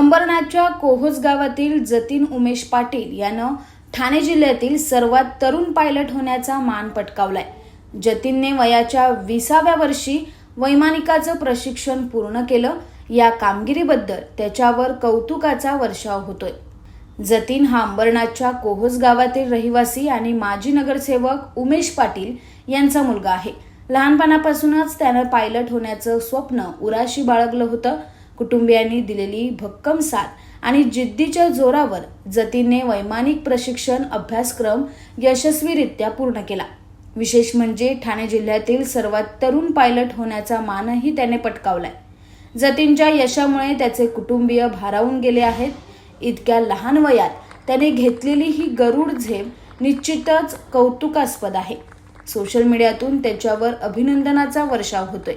अंबरनाथच्या कोहोज गावातील जतीन उमेश पाटील यानं ठाणे जिल्ह्यातील सर्वात तरुण पायलट होण्याचा मान पटकावलाय. जतीनने वयाच्या विसाव्या वर्षी वैमानिकाचं प्रशिक्षण पूर्ण केलं. या कामगिरीबद्दल त्याच्यावर कौतुकाचा वर्षाव होतोय. जतीन हा अंबरनाथच्या कोहोज गावातील रहिवासी आणि माजी नगरसेवक उमेश पाटील यांचा मुलगा आहे. लहानपणापासूनच त्यानं पायलट होण्याचं स्वप्न उराशी बाळगलं होतं. कुटुंबियांनी दिलेली भक्कम साथ आणि जिद्दीच्या जोरावर जतीनने वैमानिक प्रशिक्षण अभ्यासक्रम यशस्वीरित्या पूर्ण केला. विशेष म्हणजे ठाणे जिल्ह्यातील सर्वात तरुण पायलट होण्याचा मानही त्याने पटकावलाय. जतीनच्या यशामुळे त्याचे कुटुंबीय भारावून गेले आहेत. इतक्या लहान वयात त्याने घेतलेली ही गरुड झेप निश्चितच कौतुकास्पद आहे. सोशल मीडियातून त्याच्यावर अभिनंदनाचा वर्षाव होतोय.